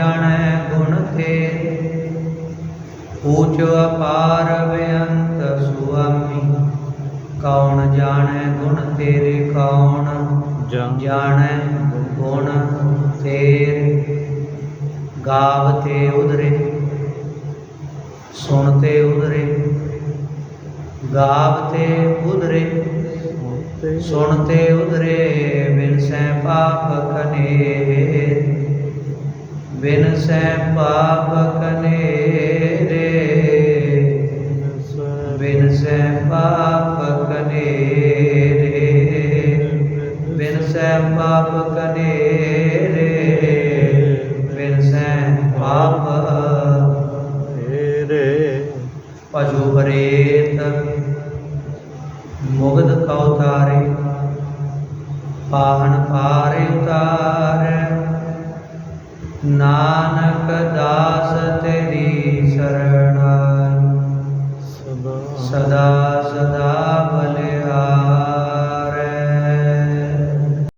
ਜਾਣੈ ਗੁਣ ਤੇ ਊਚ ਅਪਾਰ ਬੇਅੰਤ ਸੁਆਮੀ, ਕੌਣ ਜਾਣੈ ਗੁਣ ਤੇਰੇ ਕੌਣ? ਜਾਣੈ ਗੁਣ ਤੇਰੇ। ਗਾਵਤੇ ਉਦਰੇ ਸੁਣਤੇ ਉਦਰੇ ਗਾਵਤੇ ਉਦਰੇ ਸੁਣਤੇ ਉਦਰੇ ਬਿਨ ਸੈ ਪਾਪ ਸੈ ਪਾਪ ਕਨੇਰੇ, ਬਿਨ ਸੈ ਪਾਪ ਕਨੇਰੇ, ਬਿਨ ਸੈ ਪਾਪ ਕਨੇਰੇ, ਬਿਨ ਸੈ ਪਾਪ ਭਜੋ ਬਰੇਤ ਮੁਗਧ ਕਉ ਤਾਰੇ ਪਾਹਨ ਪਾਰੇ ਉਤਾਰੈ। ਨਾਨਕ ਦਾਸ ਤੇਰੀ ਸਰਣਾਈ। ਸਦਾ ਸਦਾ